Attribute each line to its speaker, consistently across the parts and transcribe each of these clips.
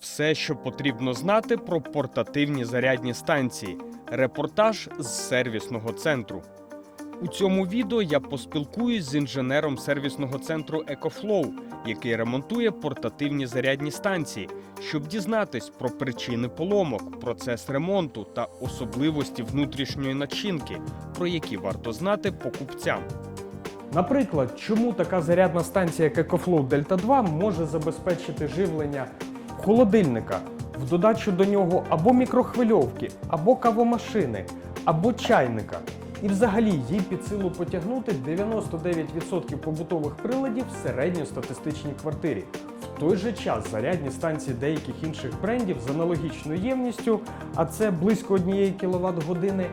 Speaker 1: Все, що потрібно знати про портативні зарядні станції. Репортаж з сервісного центру. У цьому відео я поспілкуюсь з інженером сервісного центру EcoFlow, який ремонтує портативні зарядні станції, щоб дізнатись про причини поломок, процес ремонту та особливості внутрішньої начинки, про які варто знати покупцям. Наприклад, чому така зарядна станція, як EcoFlow Delta 2 може забезпечити живлення холодильника, в додачу до нього або мікрохвильовки, або кавомашини, або чайника. І взагалі їй під силу потягнути 99% побутових приладів в середньостатистичній квартирі. В той же час зарядні станції деяких інших брендів з аналогічною ємністю, а це близько 1 кВт години,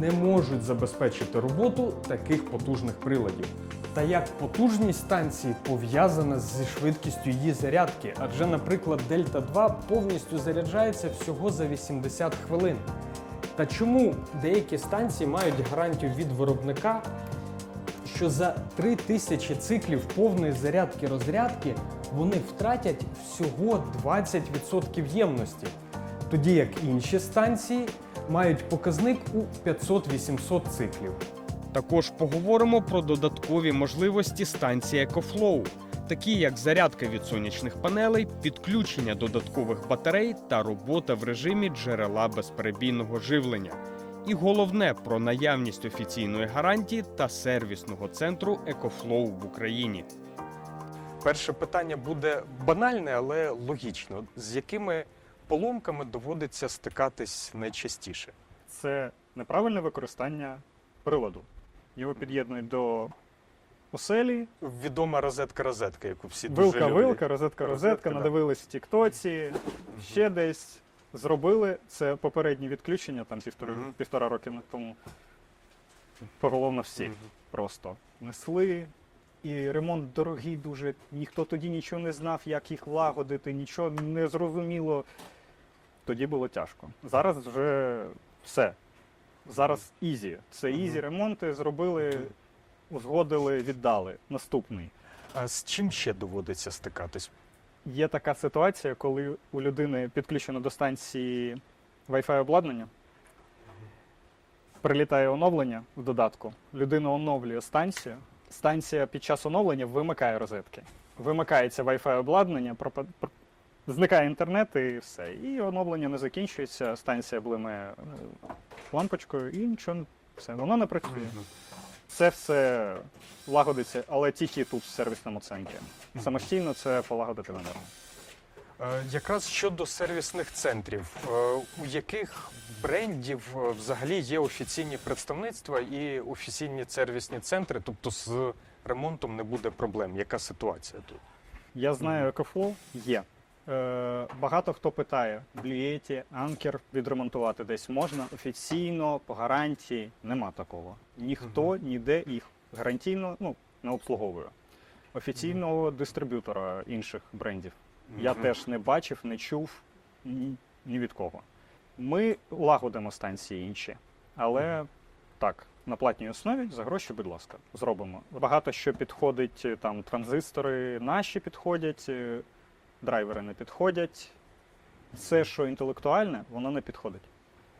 Speaker 1: не можуть забезпечити роботу таких потужних приладів. Та як потужність станції пов'язана зі швидкістю її зарядки, адже, наприклад, Delta 2 повністю заряджається всього за 80 хвилин. Та чому деякі станції мають гарантію від виробника, що за 3000 циклів повної зарядки-розрядки вони втратять всього 20% ємності, тоді як інші станції мають показник у 500-800 циклів. Також поговоримо про додаткові можливості станції EcoFlow, такі як зарядка від сонячних панелей, підключення додаткових батарей та робота в режимі джерела безперебійного живлення. І головне про наявність офіційної гарантії та сервісного центру EcoFlow в Україні.
Speaker 2: Перше питання буде банальне, але логічно. З якими поломками доводиться стикатись найчастіше?
Speaker 3: це неправильне використання приладу. Його під'єднують до оселі,
Speaker 2: Відома розетка-розетка, яку всі дуже люблять.
Speaker 3: вилка-вилка, розетка-розетка,
Speaker 2: Розетка, да.
Speaker 3: надивились в Тіктоці, ще десь зробили. Це попереднє відключення, там півтори,
Speaker 2: Мгм.
Speaker 3: півтора роки тому. Поголовно всі
Speaker 2: Мгм.
Speaker 3: просто несли. І ремонт дорогий дуже. Ніхто тоді нічого не знав, як їх лагодити, нічого не зрозуміло. Тоді було тяжко. Зараз вже все. Зараз ізі. Це ізі ремонти зробили, узгодили, віддали. Наступний.
Speaker 2: А з чим ще доводиться стикатись?
Speaker 3: Є така ситуація, коли у людини підключено до станції Wi-Fi обладнання. Прилітає оновлення в додатку. Людина оновлює станцію. Станція під час оновлення вимикає розетки. Вимикається Wi-Fi обладнання, зникає інтернет і все. І оновлення не закінчується, станція блимає е, лампочкою і нічого, не- все, воно не працює. Це все лагодиться, але тільки тут, в сервісному центрі. Самостійно це полагодити не можна.
Speaker 2: Е, Якраз щодо сервісних центрів, е, у яких брендів е, взагалі є офіційні представництва і офіційні сервісні центри, тобто з ремонтом не буде проблем. Яка ситуація тут?
Speaker 3: Я знаю, EcoFlow є. Е, багато хто питає: Блієті, анкер відремонтувати десь можна офіційно, по гарантії. Нема такого. Ніхто ніде їх гарантійно ну, не обслуговує. Офіційного дистриб'ютора інших брендів. Я теж не бачив, не чув ні, ні від кого. Ми лагодимо станції інші, але так, на платній основі за гроші, будь ласка, зробимо. Багато що підходить, там транзистори наші підходять, е, драйвери не підходять. Все, що інтелектуальне, воно не підходить.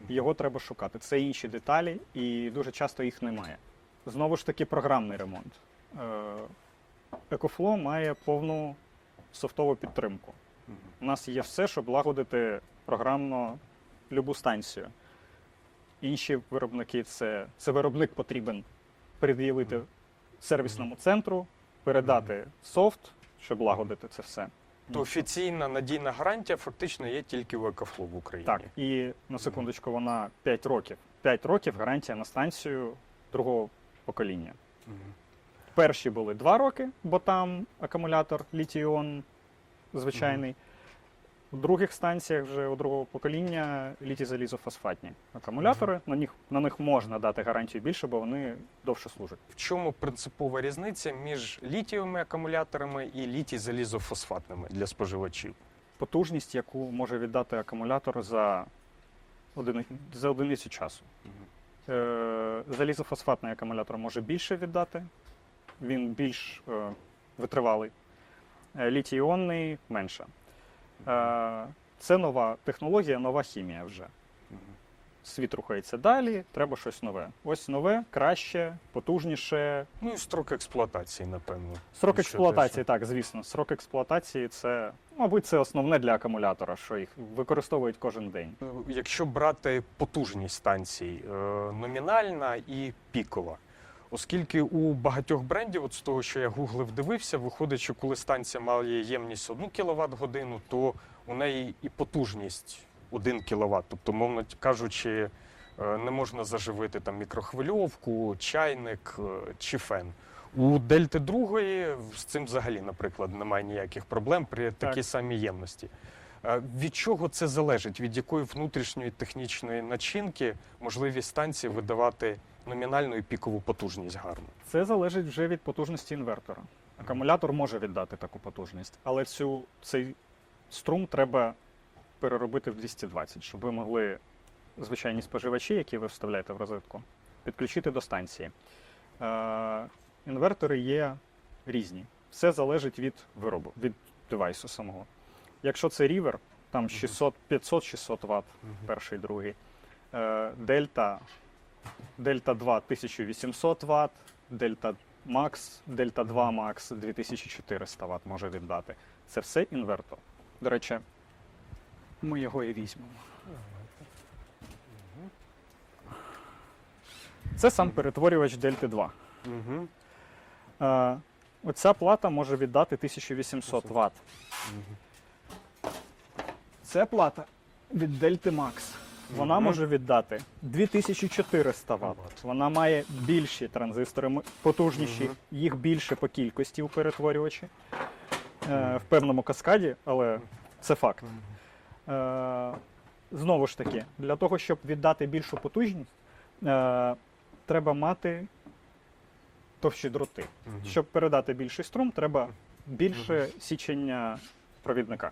Speaker 3: Його треба шукати. Це інші деталі, і дуже часто їх немає. Знову ж таки, програмний ремонт. Е, EcoFlow має повну софтову підтримку. У нас є все, щоб лагодити програмно любу станцію. Інші виробники це, це виробник потрібен пред'явити сервісному центру, передати софт, щоб лагодити це все.
Speaker 2: То офіційна надійна гарантія фактично є тільки в Екофлу в Україні.
Speaker 3: Так, і на секундочку, вона 5 років. 5 років гарантія на станцію другого покоління.
Speaker 2: Угу.
Speaker 3: Перші були 2 роки, бо там акумулятор літій-іон звичайний. У других станціях вже у другого покоління літій-залізофосфатні акумулятори. На них, на них можна дати гарантію більше, бо вони довше служать.
Speaker 2: В чому принципова різниця між літієвими акумуляторами і літій-залізофосфатними для споживачів?
Speaker 3: Потужність, яку може віддати акумулятор за, одини, за одиницю часу. Е, залізофосфатний акумулятор може більше віддати, він більш е, витривалий. Е, літій-іонний менше. Е, Це нова технологія, нова хімія вже. Світ рухається далі, треба щось нове. Ось нове, краще, потужніше.
Speaker 1: Ну і строк експлуатації, напевно.
Speaker 3: Срок експлуатації, так, звісно. Срок експлуатації це, мабуть, це основне для акумулятора, що їх використовують кожен день.
Speaker 1: Е, Якщо брати потужність станцій, е, номінальна і пікова. Оскільки у багатьох брендів, от з того, що я гуглив, дивився, виходить, що коли станція має ємність 1 кВт годину, то у неї і потужність 1 кВт. Тобто, мовно кажучи, е, не можна заживити там мікрохвильовку, чайник е, чи фен. У дельти другої з цим взагалі, наприклад, немає ніяких проблем при такій самій ємності. Е, Від чого це залежить? Від якої внутрішньої технічної начинки можливість станції видавати номінальну і пікову потужність гарно?
Speaker 3: Це залежить вже від потужності інвертора. Акумулятор може віддати таку потужність, але цю, цей струм треба переробити в 220, щоб ви могли звичайні споживачі, які ви вставляєте в розетку, підключити до станції. Е, інвертори є різні. Все залежить від виробу, від девайсу самого. Якщо це рівер, там 600, 500-600 Вт, перший, другий. Е, Дельта, Дельта 2 1800 Вт, Дельта Макс, Дельта 2 Макс 2400 Вт може віддати. Це все інвертор. До речі, ми його і візьмемо. Це сам перетворювач Дельти 2.
Speaker 1: Угу.
Speaker 3: Е, Оця плата може віддати 1800 Вт. Це плата від Дельти Макс. Вона може віддати 2400 Вт. Вона має більші транзистори, потужніші, їх більше по кількості у перетворювачі. Е, в певному каскаді, але це факт. Е, знову ж таки, для того, щоб віддати більшу потужність, е, треба мати товщі дроти. Щоб передати більший струм, треба більше січення провідника.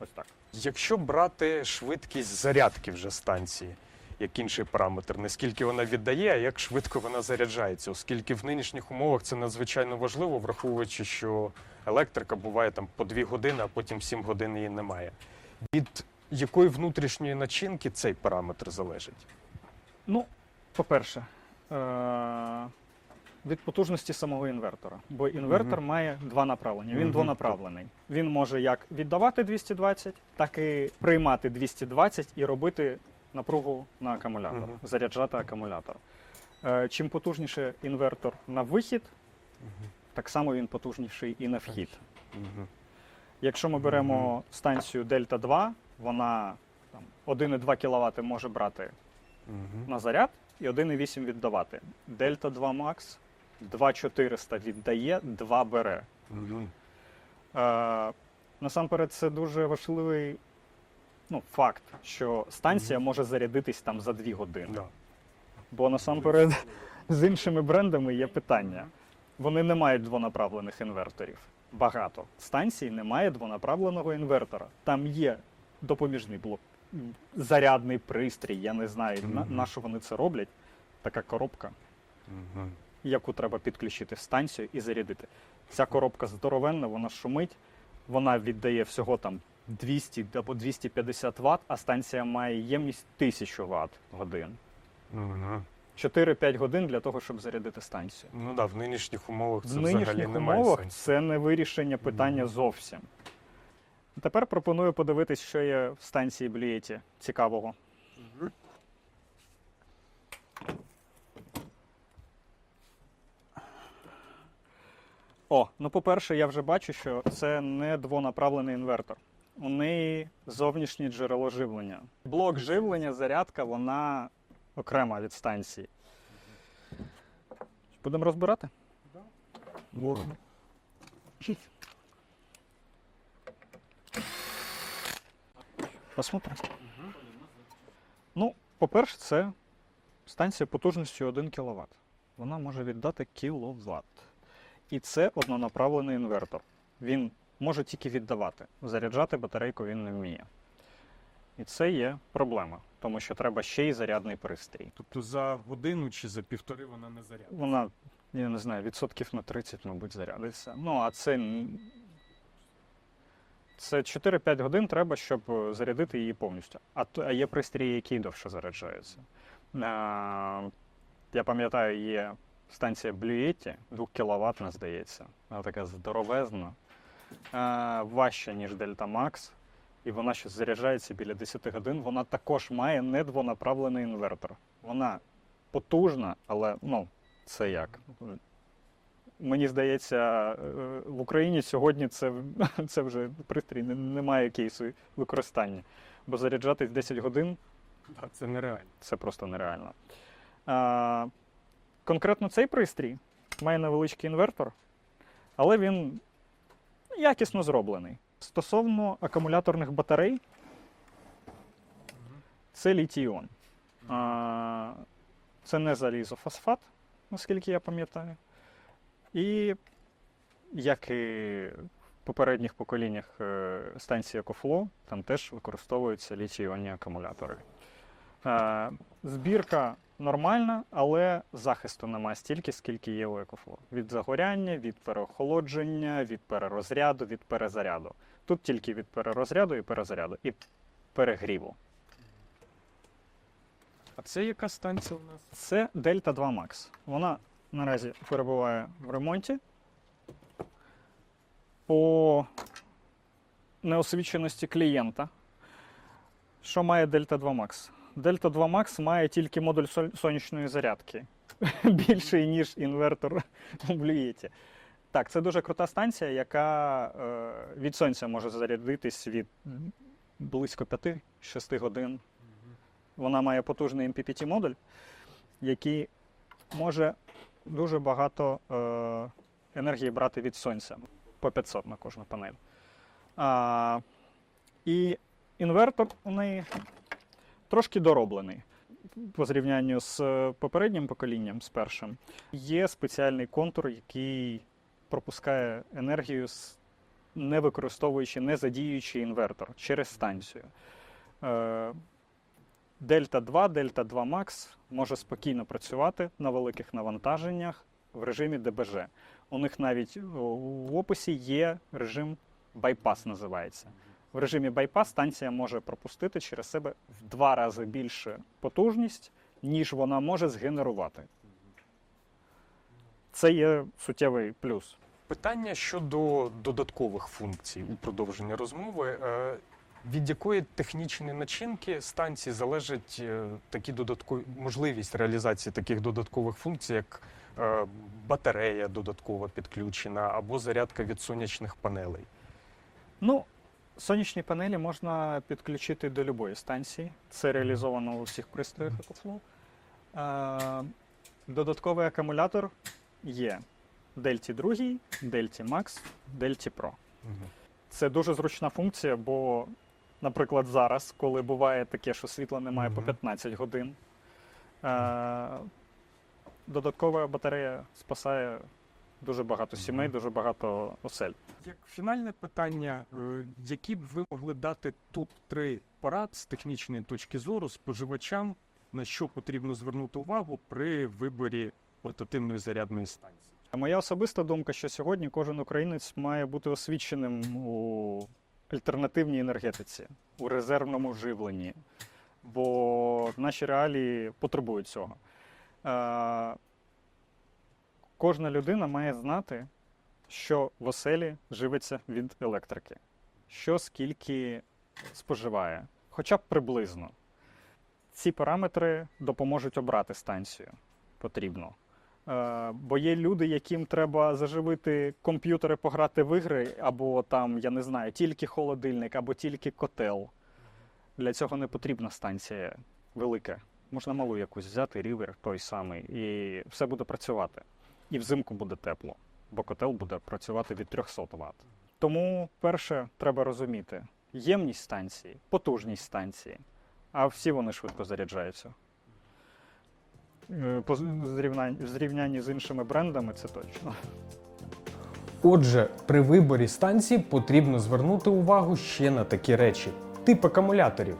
Speaker 3: Ось так.
Speaker 1: Якщо брати швидкість зарядки вже станції, як інший параметр, наскільки вона віддає, а як швидко вона заряджається, оскільки в нинішніх умовах це надзвичайно важливо, враховуючи, що електрика буває там по 2 години, а потім 7 годин її немає. Від якої внутрішньої начинки цей параметр залежить?
Speaker 3: Ну, по-перше, е- від потужності самого інвертора. Бо інвертор
Speaker 1: Мгм.
Speaker 3: має два направлення. Він
Speaker 1: Мгм.
Speaker 3: двонаправлений. Він може як віддавати 220, так і приймати 220 і робити напругу на акумулятор,
Speaker 1: Мгм.
Speaker 3: заряджати акумулятор. Е- чим потужніше інвертор на вихід, так само він потужніший і на вхід. Якщо ми беремо станцію Дельта 2, вона там, 1,2 кВт може брати на заряд і 1,8 віддавати. Дельта 2 Max 2400 віддає, 2 бере. Е, насамперед, це дуже важливий ну, факт, що станція може зарядитись там за 2 години.
Speaker 1: Да.
Speaker 3: Бо насамперед з іншими брендами є питання. Вони не мають двонаправлених інверторів. Багато станцій немає двонаправленого інвертора. Там є допоміжний блок, зарядний пристрій. Я не знаю, на, на що вони це роблять. Така коробка, яку треба підключити в станцію і зарядити. Ця коробка здоровенна, вона шумить, вона віддає всього там 200 або 250 Вт, а станція має ємність 1000 Вт годин. 4-5 годин для того, щоб зарядити станцію.
Speaker 1: Ну так, да, в нинішніх умовах це
Speaker 3: В
Speaker 1: взагалі
Speaker 3: нинішніх
Speaker 1: немає
Speaker 3: умовах
Speaker 1: сенсу.
Speaker 3: це не вирішення питання зовсім. Тепер пропоную подивитись, що є в станції Блієті цікавого. О, ну по-перше, я вже бачу, що це не двонаправлений інвертор. У неї зовнішнє джерело живлення. Блок живлення, зарядка, вона окрема від станції. Будемо розбирати? Посмотрим. Ну, по-перше, це станція потужністю 1 кВт. Вона може віддати кіловат. І це однонаправлений інвертор. Він може тільки віддавати. Заряджати батарейку він не вміє. І це є проблема, тому що треба ще й зарядний пристрій.
Speaker 4: Тобто за годину чи за півтори вона не зарядить.
Speaker 3: Вона, я не знаю, відсотків на 30, мабуть, зарядиться. Ну, а це Це 4-5 годин треба, щоб е, зарядити її повністю. А, то- а є пристрої, які довше заряджаються. А, я пам'ятаю, є станція Blue 2 кВт, здається. Вона така здоровезна, важча, ніж Delta Max. І вона ще заряджається біля 10 годин. Вона також має недвонаправлений інвертор. Вона потужна, але ну, це як? Мені здається, в Україні сьогодні це, це вже пристрій немає кейсу використання. Бо заряджатись 10 годин
Speaker 2: це нереально.
Speaker 3: це просто нереально. А, конкретно цей пристрій має невеличкий інвертор, але він якісно зроблений. Стосовно акумуляторних батарей, це літій-іон. Це не залізофосфат, наскільки я пам'ятаю. І як і в попередніх поколіннях е, станції EcoFlow, там теж використовуються літій-іонні акумулятори. Е, Збірка нормальна, але захисту немає стільки, скільки є у EcoFlow. Від загоряння, від переохолодження, від перерозряду, від перезаряду. Тут тільки від перерозряду і перезаряду, і перегріву.
Speaker 2: А це яка станція у нас?
Speaker 3: Це Delta 2 Max. Вона наразі перебуває в ремонті. По неосвіченості клієнта. Що має Delta 2 Max? Delta 2 Max має тільки модуль сонячної зарядки. Більший, ніж інвертор у Blue Так, це дуже крута станція, яка е, від сонця може зарядитись від близько 5-6 годин. Вона має потужний MPPT модуль, який може дуже багато е, енергії брати від сонця по 500 на кожну панель. А, і інвертор у неї трошки дороблений по зрівнянню з е, попереднім поколінням, з першим. Є спеціальний контур, який пропускає енергію, не використовуючи, не задіюючи інвертор через станцію. Е, Дельта 2, Дельта 2 Max може спокійно працювати на великих навантаженнях в режимі ДБЖ. У них навіть в описі є режим байпас, називається. В режимі байпас станція може пропустити через себе в два рази більше потужність, ніж вона може згенерувати. Це є суттєвий плюс.
Speaker 2: Питання щодо додаткових функцій у продовженні розмови. Е, Від якої технічної начинки станції залежить е, такі додаткові можливість реалізації таких додаткових функцій, як е, батарея додаткова підключена або зарядка від сонячних панелей?
Speaker 3: Ну, сонячні панелі можна підключити до будь-якої станції. Це реалізовано у всіх пристроях EcoFlow. Е, Додатковий акумулятор є Delta 2, Delta Max, Delta Pro. Це дуже зручна функція, бо, наприклад, зараз, коли буває таке, що світла немає по 15 годин, е, додаткова батарея спасає дуже багато сімей, дуже багато осель.
Speaker 5: Як фінальне питання, е, які б ви могли дати топ-3 порад з технічної точки зору споживачам, на що потрібно звернути увагу при виборі портативної зарядної станції?
Speaker 3: Моя особиста думка, що сьогодні кожен українець має бути освіченим у альтернативній енергетиці, у резервному живленні, бо наші реалії потребують цього. Кожна людина має знати, що в оселі живиться від електрики, що скільки споживає, хоча б приблизно. Ці параметри допоможуть обрати станцію потрібно. Е, Бо є люди, яким треба заживити комп'ютери, пограти в ігри, або там, я не знаю, тільки холодильник, або тільки котел. Для цього не потрібна станція велика. Можна малу якусь взяти, рівер той самий, і все буде працювати. І взимку буде тепло, бо котел буде працювати від 300 Вт. Тому, перше, треба розуміти ємність станції, потужність станції, а всі вони швидко заряджаються. Е, по зрівнянні з іншими брендами це точно.
Speaker 1: Отже, при виборі станції потрібно звернути увагу ще на такі речі: тип акумуляторів.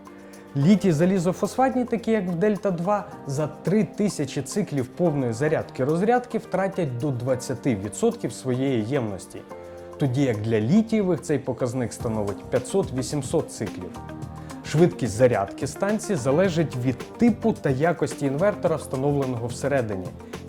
Speaker 1: Літій залізофосфатні, такі як в Дельта 2, за 3000 циклів повної зарядки розрядки втратять до 20% своєї ємності. тоді як для літієвих цей показник становить 500-800 циклів. Швидкість зарядки станції залежить від типу та якості інвертора, встановленого всередині.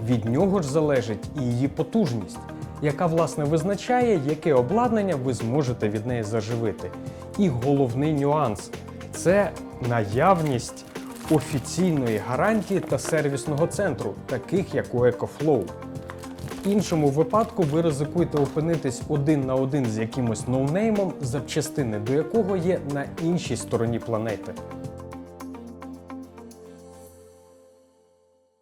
Speaker 1: Від нього ж залежить і її потужність, яка власне визначає, яке обладнання ви зможете від неї заживити. І головний нюанс це наявність офіційної гарантії та сервісного центру, таких як у EcoFlow. В іншому випадку ви ризикуєте опинитись один на один з якимось ноунеймом, запчастини до якого є на іншій стороні планети.